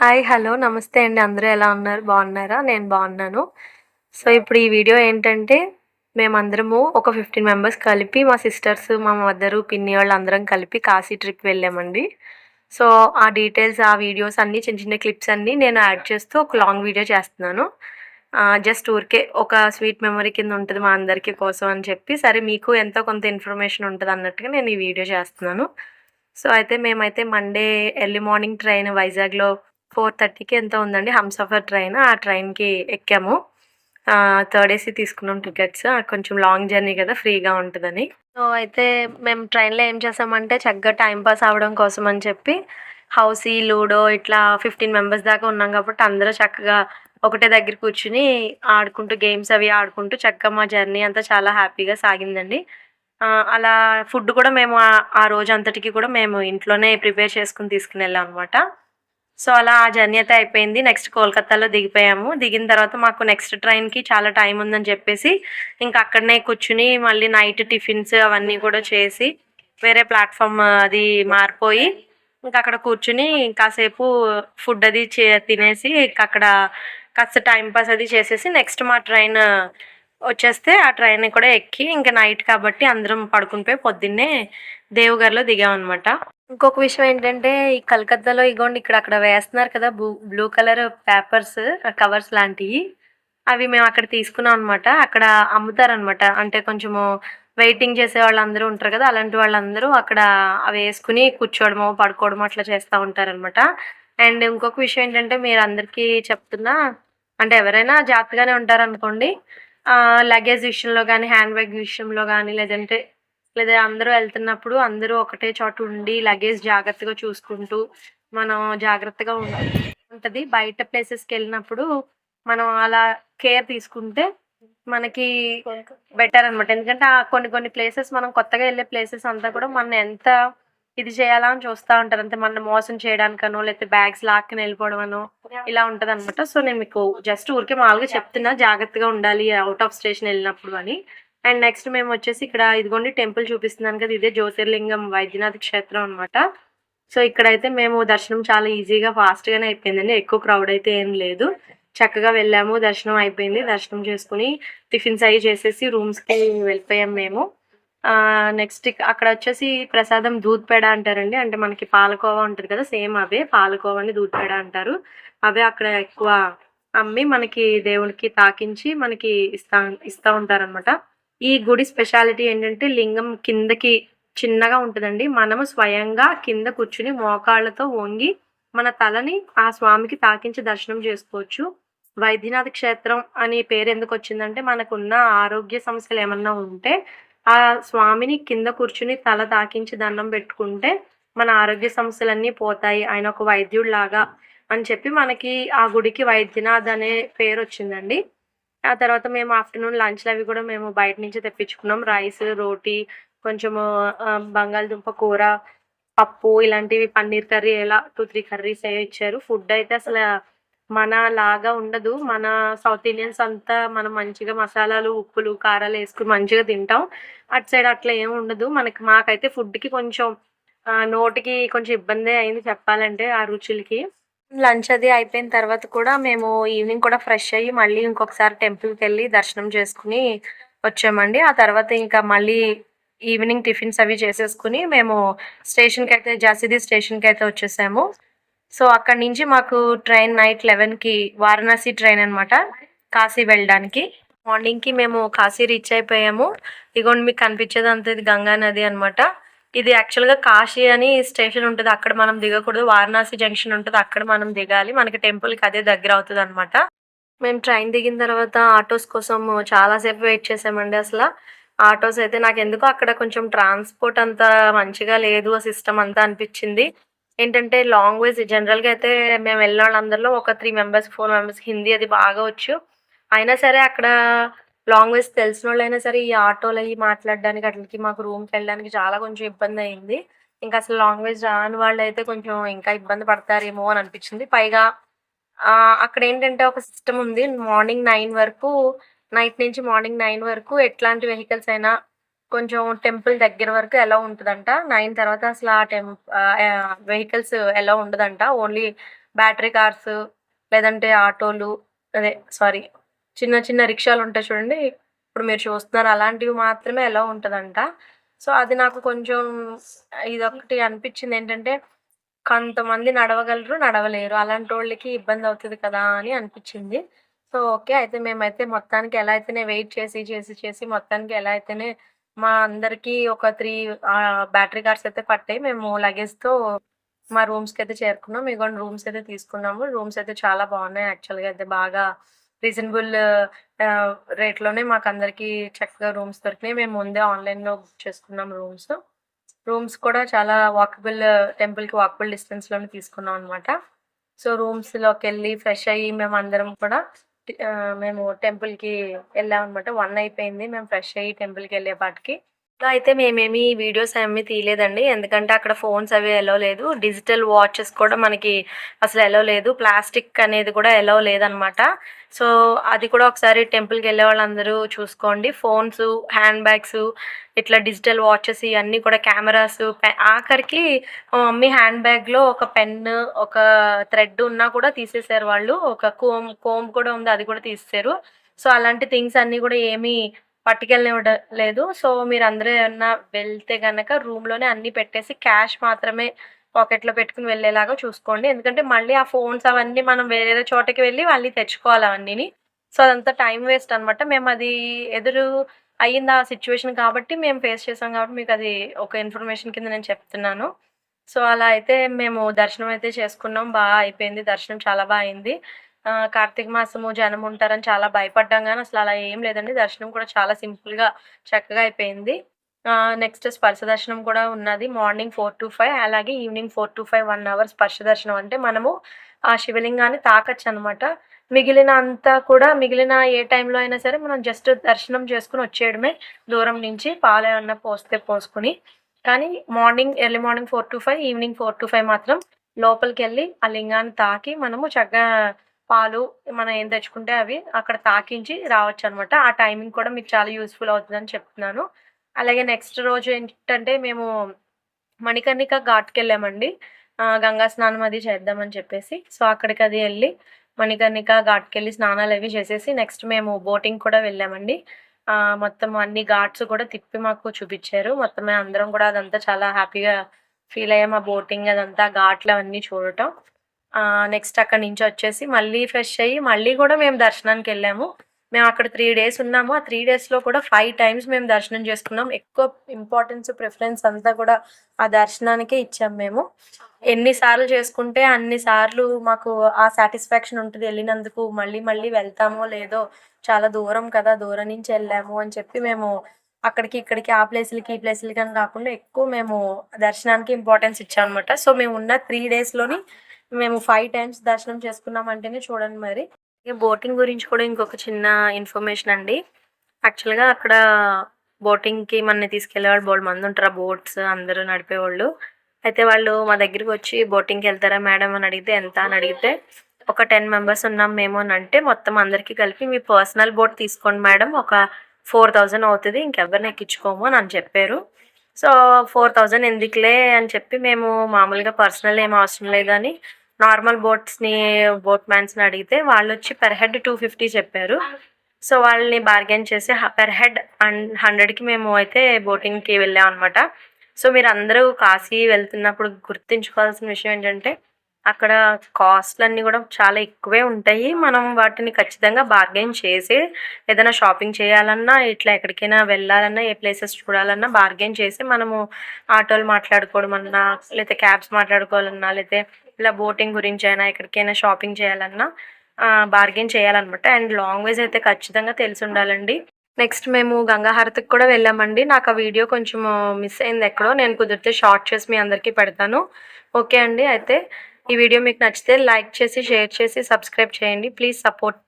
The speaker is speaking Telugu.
హాయ్ హలో నమస్తే అండి. అందరూ ఎలా ఉన్నారు? బాగున్నారా? నేను బాగున్నాను. సో ఇప్పుడు ఈ వీడియో ఏంటంటే మేమందరము ఒక ఫిఫ్టీన్ మెంబర్స్ కలిపి మా సిస్టర్స్ మా మదరు పిన్ని వాళ్ళు అందరం కలిపి కాశీ ట్రిప్ వెళ్ళామండి. సో ఆ డీటెయిల్స్ ఆ వీడియోస్ అన్నీ చిన్న చిన్న క్లిప్స్ అన్నీ నేను యాడ్ చేస్తూ ఒక లాంగ్ వీడియో చేస్తున్నాను. జస్ట్ ఊరికే ఒక స్వీట్ మెమరీ కింద ఉంటుంది మా అందరికీ కోసం అని చెప్పి సరే మీకు ఎంతో కొంత ఇన్ఫర్మేషన్ ఉంటుంది అన్నట్టుగా నేను ఈ వీడియో చేస్తున్నాను. సో అయితే మేమైతే మండే ఎర్లీ మార్నింగ్ ట్రైన్ వైజాగ్లో ఫోర్ థర్టీకి ఎంత ఉందండి? Humsafar train. ఆ ట్రైన్కి ఎక్కాము. థర్డ్ ఏసీ తీసుకున్నాం టికెట్స్. కొంచెం లాంగ్ జర్నీ కదా ఫ్రీగా ఉంటుందని. సో అయితే మేము ట్రైన్లో ఏం చేసామంటే చక్కగా టైం పాస్ అవ్వడం కోసం అని చెప్పి హౌసీ లూడో ఇట్లా ఫిఫ్టీన్ మెంబర్స్ దాకా ఉన్నాం కాబట్టి అందరూ చక్కగా ఒకటే దగ్గర కూర్చుని ఆడుకుంటూ గేమ్స్ అవి ఆడుకుంటూ చక్కగా మా జర్నీ అంతా చాలా హ్యాపీగా సాగిందండి. అలా ఫుడ్ కూడా మేము ఆ రోజు అంతటికి కూడా మేము ఇంట్లోనే ప్రిపేర్ చేసుకుని తీసుకుని వెళ్ళాం అనమాట సో అలా ఆ జర్నీ అయితే అయిపోయింది. నెక్స్ట్ కోల్కతాలో దిగిపోయాము. దిగిన తర్వాత మాకు నెక్స్ట్ ట్రైన్కి చాలా టైం ఉందని చెప్పేసి ఇంకా అక్కడనే కూర్చుని మళ్ళీ నైట్ టిఫిన్స్ అవన్నీ కూడా చేసి వేరే ప్లాట్ఫామ్ అది మారిపోయి ఇంకా అక్కడ కూర్చుని కాసేపు ఫుడ్ అది చే తినేసి ఇంకా అక్కడ కాస్త టైం పాస్ అది చేసేసి నెక్స్ట్ మా ట్రైన్ వచ్చేస్తే ఆ ట్రైన్ కూడా ఎక్కి ఇంకా నైట్ కాబట్టి అందరం పడుకుని పోయి పొద్దున్నే దేవుగారిలో దిగామన్నమాట. ఇంకొక విషయం ఏంటంటే ఈ కలకత్తాలో ఇగోండి ఇక్కడ అక్కడ వేస్తున్నారు కదా blue blue colour papers covers లాంటివి. అవి మేము అక్కడ తీసుకున్నాం అనమాట అక్కడ అమ్ముతారనమాట అంటే కొంచెము వెయిటింగ్ చేసే వాళ్ళందరూ ఉంటారు కదా అలాంటి వాళ్ళందరూ అక్కడ అవి వేసుకుని కూర్చోవడమో పడుకోవడమో అట్లా చేస్తూ ఉంటారనమాట అండ్ ఇంకొక విషయం ఏంటంటే మీరు అందరికీ చెప్తున్నా అంటే ఎవరైనా జాగ్రత్తగానే ఉంటారనుకోండి లగేజ్ విషయంలో కానీ హ్యాండ్ బ్యాగ్ విషయంలో కానీ లేదంటే లేదా అందరూ వెళ్తున్నప్పుడు అందరూ ఒకటే చోట ఉండి లగేజ్ జాగ్రత్తగా చూసుకుంటూ మనం జాగ్రత్తగా ఉంటుంది. బయట ప్లేసెస్కి వెళ్ళినప్పుడు మనం అలా కేర్ తీసుకుంటే మనకి బెటర్ అనమాట ఎందుకంటే ఆ కొన్ని కొన్ని ప్లేసెస్ మనం కొత్తగా వెళ్ళే ప్లేసెస్ అంతా కూడా మన ఎంత ఇది చేయాలా అని చూస్తూ ఉంటారు. అంతే మన మోసం చేయడానికనో లేకపోతే బ్యాగ్స్ లాక్కుని వెళ్ళిపోవడం అనో ఇలా ఉంటుంది అనమాట సో నేను మీకు జస్ట్ ఊరికే మామూలుగా చెప్తున్నా. జాగ్రత్తగా ఉండాలి అవుట్ ఆఫ్ స్టేషన్ వెళ్ళినప్పుడు అని. అండ్ నెక్స్ట్ మేము వచ్చేసి ఇక్కడ ఇదిగోండి టెంపుల్ చూపిస్తున్నాను కదా ఇదే జ్యోతిర్లింగం వైద్యనాథ్ క్షేత్రం అనమాట సో ఇక్కడైతే మేము దర్శనం చాలా ఈజీగా ఫాస్ట్గానే అయిపోయిందండి. ఎక్కువ క్రౌడ్ అయితే ఏం లేదు. చక్కగా వెళ్ళాము దర్శనం అయిపోయింది. దర్శనం చేసుకుని టిఫిన్స్ అవి చేసేసి రూమ్స్కి వెళ్ళిపోయాం మేము. నెక్స్ట్ అక్కడ వచ్చేసి ప్రసాదం దూద్ పేడ అంటారండి. అంటే మనకి పాలకోవా ఉంటుంది కదా సేమ్ అవే. పాలకోవాని దూద్ పేడ అంటారు. అవే అక్కడ ఎక్కువ అమ్మి మనకి దేవుడికి తాకించి మనకి ఇస్తా ఇస్తూ ఉంటారనమాట ఈ గుడి స్పెషాలిటీ ఏంటంటే లింగం కిందకి చిన్నగా ఉంటుందండి. మనము స్వయంగా కింద కూర్చుని మోకాళ్ళతో వంగి మన తలని ఆ స్వామికి తాకించి దర్శనం చేసుకోవచ్చు. వైద్యనాథ్ క్షేత్రం అనే పేరు ఎందుకు వచ్చిందంటే మనకున్న ఆరోగ్య సమస్యలు ఏమన్నా ఉంటే ఆ స్వామిని కింద కూర్చుని తల తాకించి దండం పెట్టుకుంటే మన ఆరోగ్య సమస్యలన్నీ పోతాయి. ఆయన ఒక వైద్యుడు లాగా అని చెప్పి మనకి ఆ గుడికి వైద్యనాథ్ అనే పేరు వచ్చిందండి. ఆ తర్వాత మేము ఆఫ్టర్నూన్ లంచ్లు అవి కూడా మేము బయట నుంచి తెప్పించుకున్నాం. రైస్ రోటీ కొంచెము బంగాళదుంప కూర పప్పు ఇలాంటివి పన్నీర్ కర్రీ ఇలా టూ త్రీ కర్రీస్ అవి ఇచ్చారు. ఫుడ్ అయితే అసలు మన లాగా ఉండదు. మన సౌత్ ఇండియన్స్ అంతా మనం మంచిగా మసాలాలు ఉప్పులు కారాలు వేసుకుని మంచిగా తింటాం. అటు సైడ్ అట్లా ఏం ఉండదు. మనకి మాకైతే ఫుడ్కి కొంచెం నోటికి కొంచెం ఇబ్బంది అయింది చెప్పాలంటే ఆ రుచులకి. లంచ్ అది అయిపోయిన తర్వాత కూడా మేము ఈవినింగ్ కూడా ఫ్రెష్ అయ్యి మళ్ళీ ఇంకొకసారి టెంపుల్కి వెళ్ళి దర్శనం చేసుకుని వచ్చామండి. ఆ తర్వాత ఇంకా మళ్ళీ ఈవినింగ్ టిఫిన్స్ అవి చేసేసుకుని మేము స్టేషన్కి అయితే జాసిది స్టేషన్కి అయితే వచ్చేసాము. సో అక్కడి నుంచి మాకు ట్రైన్ నైట్ లెవెన్కి వారణాసి ట్రైన్ అనమాట కాశీ వెళ్ళడానికి. మార్నింగ్కి మేము కాశీ రీచ్ అయిపోయాము. ఇగోండి మీకు కనిపించేది అంత ఇది గంగా నది అనమాట ఇది యాక్చువల్గా కాశీ అని స్టేషన్ ఉంటుంది. అక్కడ మనం దిగకూడదు. వారణాసి జంక్షన్ ఉంటుంది. అక్కడ మనం దిగాలి. మనకి టెంపుల్కి అదే దగ్గర అవుతుంది అనమాట మేము ట్రైన్ దిగిన తర్వాత ఆటోస్ కోసం చాలాసేపు వెయిట్ చేసామండి అసలు. ఆటోస్ అయితే నాకు ఎందుకో అక్కడ కొంచెం ట్రాన్స్పోర్ట్ అంత మంచిగా లేదు. ఆ సిస్టమ్ అంతా అనిపించింది. ఏంటంటే లాంగ్వేజ్ జనరల్గా అయితే మేము వెళ్ళిన వాళ్ళందరిలో ఒక three members four members Hindi అది బాగా వచ్చు. అయినా సరే అక్కడ లాంగ్వేజ్ తెలిసిన వాళ్ళు సరే ఈ ఆటోలు అవి మాట్లాడడానికి అట్లకి మాకు రూమ్కి వెళ్ళడానికి చాలా కొంచెం ఇబ్బంది అయింది. ఇంకా అసలు లాంగ్వేజ్ రాని వాళ్ళు అయితే కొంచెం ఇంకా ఇబ్బంది పడతారేమో అని అనిపించింది. పైగా అక్కడ ఏంటంటే ఒక సిస్టమ్ ఉంది. మార్నింగ్ నైన్ వరకు నైట్ నుంచి మార్నింగ్ నైన్ వరకు ఎట్లాంటి వెహికల్స్ అయినా కొంచెం టెంపుల్ దగ్గర వరకు ఎలా ఉంటుందంట. నైన్ తర్వాత అసలు ఆ టెంప్ వెహికల్స్ ఎలా ఉండదంట. ఓన్లీ బ్యాటరీ కార్స్ లేదంటే ఆటోలు అదే సారీ చిన్న చిన్న రిక్షాలు ఉంటాయి చూడండి. ఇప్పుడు మీరు చూస్తున్నారు అలాంటివి మాత్రమే ఎలా ఉంటుందంట. సో అది నాకు కొంచెం ఇదొకటి అనిపించింది ఏంటంటే కొంతమంది నడవగలరు నడవలేరు. అలాంటి వాళ్ళకి ఇబ్బంది అవుతుంది కదా అని అనిపించింది. సో ఓకే అయితే మేమైతే మొత్తానికి ఎలా అయితేనే వెయిట్ చేసి చేసి చేసి మొత్తానికి ఎలా అయితేనే మా అందరికీ ఒక త్రీ బ్యాటరీ కార్స్ అయితే పట్టాయి. మేము లగేజ్తో మా రూమ్స్కి అయితే చేరుకున్నాం. ఇగోండి రూమ్స్ అయితే తీసుకున్నాము. రూమ్స్ అయితే చాలా బాగున్నాయి యాక్చువల్గా. అయితే బాగా రీజనబుల్ రేట్లోనే మాకు అందరికీ చక్కగా రూమ్స్ దొరికినాయి. మేము ముందే ఆన్లైన్లో బుక్ చేసుకున్నాం రూమ్స్. రూమ్స్ కూడా చాలా వాకబుల్ టెంపుల్కి వాకబుల్ డిస్టెన్స్లోనే తీసుకున్నాం అనమాట సో రూమ్స్లోకి వెళ్ళి ఫ్రెష్ అయ్యి మేము అందరం కూడా మేము టెంపుల్కి వెళ్ళాం అనమాట వన్ అయిపోయింది. మేము ఫ్రెష్ అయ్యి టెంపుల్కి వెళ్ళేపాటికి. లో అయితే మేమేమి వీడియోస్ ఏమీ తీయలేదండి. ఎందుకంటే అక్కడ ఫోన్స్ అవి ఎలో లేదు. డిజిటల్ వాచెస్ కూడా మనకి అసలు ఎలో లేదు. ప్లాస్టిక్ అనేది కూడా ఎలో లేదనమాట. సో అది కూడా ఒకసారి టెంపుల్కి వెళ్ళే వాళ్ళందరూ చూసుకోండి. ఫోన్స్ హ్యాండ్ బ్యాగ్స్ ఇట్లా డిజిటల్ వాచెస్ ఇవన్నీ కూడా కెమెరాస్ ఆఖరికి మా మమ్మీ హ్యాండ్ బ్యాగ్లో ఒక పెన్ ఒక థ్రెడ్ ఉన్నా కూడా తీసేసారు వాళ్ళు. ఒక కోమ్ కోమ్ కూడా ఉంది అది కూడా తీసేశారు సో అలాంటి థింగ్స్ అన్నీ కూడా ఏమీ పట్టుకెళ్ళనివ్వడం లేదు సో మీరు అందరూ ఏమన్నా వెళ్తే కనుక రూమ్లోనే అన్నీ పెట్టేసి క్యాష్ మాత్రమే పాకెట్లో పెట్టుకుని వెళ్ళేలాగా చూసుకోండి. ఎందుకంటే మళ్ళీ ఆ ఫోన్స్ అవన్నీ మనం వేరే చోటకి వెళ్ళి మళ్ళీ తెచ్చుకోవాలి అవన్నీని. సో అదంతా టైం వేస్ట్ అనమాట మేము అది ఎదురు అయ్యింది ఆ సిచ్యువేషన్ కాబట్టి మేము ఫేస్ చేసాం కాబట్టి మీకు అది ఒక ఇన్ఫర్మేషన్ కింద నేను చెప్తున్నాను. సో అలా అయితే మేము దర్శనం అయితే చేసుకున్నాం. బాగా అయిపోయింది. దర్శనం చాలా బాగా అయింది. కార్తీక మాసము జనం ఉంటారని చాలా భయపడ్డాం కానీ అసలు అలా ఏం లేదండి. దర్శనం కూడా చాలా సింపుల్గా చక్కగా అయిపోయింది. నెక్స్ట్ స్పర్శ దర్శనం కూడా ఉన్నది. మార్నింగ్ ఫోర్ టు ఫైవ్ అలాగే evening four to five one hour స్పర్శ దర్శనం. అంటే మనము ఆ శివలింగాన్ని తాకచ్చు అనమాట మిగిలిన అంతా కూడా మిగిలిన ఏ టైంలో అయినా సరే మనం జస్ట్ దర్శనం చేసుకుని వచ్చేయడమే దూరం నుంచి పాలు ఏమన్నా పోస్తే పోసుకుని. కానీ morning early morning four to five evening four to five మాత్రం లోపలికి వెళ్ళి ఆ లింగాన్ని తాకి మనము చక్కగా పాలు మనం ఏం తెచ్చుకుంటే అవి అక్కడ తాకించి రావచ్చు అనమాట ఆ టైమింగ్ కూడా మీకు చాలా యూస్ఫుల్ అవుతుందని చెప్తున్నాను. అలాగే నెక్స్ట్ రోజు ఏంటంటే మేము మణికర్ణిక ఘాట్కి వెళ్ళామండి గంగా స్నానం అది చేద్దామని చెప్పేసి. సో అక్కడికి అది వెళ్ళి మణికర్ణిక ఘాట్కి వెళ్ళి స్నానాలు అవి చేసేసి నెక్స్ట్ మేము బోటింగ్ కూడా వెళ్ళామండి. మొత్తం అన్ని ఘాట్స్ కూడా తిప్పి మాకు చూపించారు. మొత్తం అందరం కూడా అదంతా చాలా హ్యాపీగా ఫీల్ అయ్యాం. ఆ బోటింగ్ అదంతా ఘాట్లు అవన్నీ చూడటం. నెక్స్ట్ అక్కడి నుంచి వచ్చేసి మళ్ళీ ఫ్రెష్ అయ్యి మళ్ళీ కూడా మేము దర్శనానికి వెళ్ళాము. మేము అక్కడ త్రీ డేస్ ఉన్నాము. ఆ త్రీ డేస్లో కూడా ఫైవ్ టైమ్స్ మేము దర్శనం చేసుకున్నాం. ఎక్కువ ఇంపార్టెన్స్ ప్రిఫరెన్స్ అంతా కూడా ఆ దర్శనానికే ఇచ్చాం మేము. ఎన్నిసార్లు చేసుకుంటే అన్ని సార్లు మాకు ఆ సాటిస్ఫాక్షన్ ఉంటుంది. వెళ్ళినందుకు మళ్ళీ మళ్ళీ వెళ్తామో లేదో చాలా దూరం కదా దూరం నుంచి వెళ్ళాము అని చెప్పి మేము అక్కడికి ఇక్కడికి ఆ ప్లేసులకి ఈ ప్లేసులకి అని కాకుండా ఎక్కువ మేము దర్శనానికి ఇంపార్టెన్స్ ఇచ్చామన్నమాట. సో మేము ఉన్న త్రీ డేస్లోని మేము ఫైవ్ టైమ్స్ దర్శనం చేసుకున్నాం అంటేనే చూడండి మరి. బోటింగ్ గురించి కూడా ఇంకొక చిన్న ఇన్ఫర్మేషన్ అండి. యాక్చువల్గా అక్కడ బోటింగ్కి మన తీసుకెళ్ళేవాళ్ళు బోల్డ్ మంది ఉంటారు. బోట్స్ అందరూ నడిపేవాళ్ళు. అయితే వాళ్ళు మా దగ్గరికి వచ్చి బోటింగ్కి వెళ్తారా మేడం అని అడిగితే ఎంత? అని అడిగితే ఒక టెన్ మెంబర్స్ ఉన్నాం మేము అని అంటే మొత్తం అందరికీ కలిపి మీ పర్సనల్ బోట్ తీసుకోండి మేడం ఒక ఫోర్ థౌజండ్ అవుతుంది. ఇంకెవరిని ఎక్కించుకోము అని అని చెప్పారు. సో ఫోర్ థౌజండ్ ఎందుకులే? అని చెప్పి మేము మామూలుగా పర్సనల్ ఏం అవసరం లేదని నార్మల్ బోట్స్ని బోట్ మ్యాన్స్ని అడిగితే వాళ్ళు వచ్చి పెర్ హెడ్ టూ ఫిఫ్టీ చెప్పారు. సో వాళ్ళని బార్గెన్ చేసి పెర్ హెడ్ హండ్రెడ్కి మేము అయితే బోటింగ్కి వెళ్ళాం అనమాట సో మీరు అందరూ కాశీ వెళ్తున్నప్పుడు గుర్తుంచుకోవాల్సిన విషయం ఏంటంటే అక్కడ కాస్ట్లు అన్నీ కూడా చాలా ఎక్కువే ఉంటాయి. మనం వాటిని ఖచ్చితంగా బార్గెన్ చేసి ఏదైనా షాపింగ్ చేయాలన్నా ఇట్లా ఎక్కడికైనా వెళ్ళాలన్నా ఏ ప్లేసెస్ చూడాలన్నా బార్గెన్ చేసి మనము ఆటోలు మాట్లాడుకోవడం అన్నా లేకపోతే క్యాబ్స్ మాట్లాడుకోవాలన్నా లేకపోతే ఇలా బోటింగ్ గురించి అయినా ఎక్కడికైనా షాపింగ్ చేయాలన్నా బార్గెన్ చేయాలన్నమాట. అండ్ లాంగ్వేజ్ అయితే ఖచ్చితంగా తెలిసి ఉండాలండి. నెక్స్ట్ మేము గంగాహారతికి కూడా వెళ్ళామండి. నాకు ఆ వీడియో కొంచెం మిస్ అయింది ఎక్కడో. నేను కుదిరితే షార్ట్ చేసి మీ అందరికీ పెడతాను. ఓకే అండి. అయితే ఈ వీడియో మీకు నచ్చితే లైక్ చేసి షేర్ చేసి సబ్స్క్రైబ్ చేయండి. Please support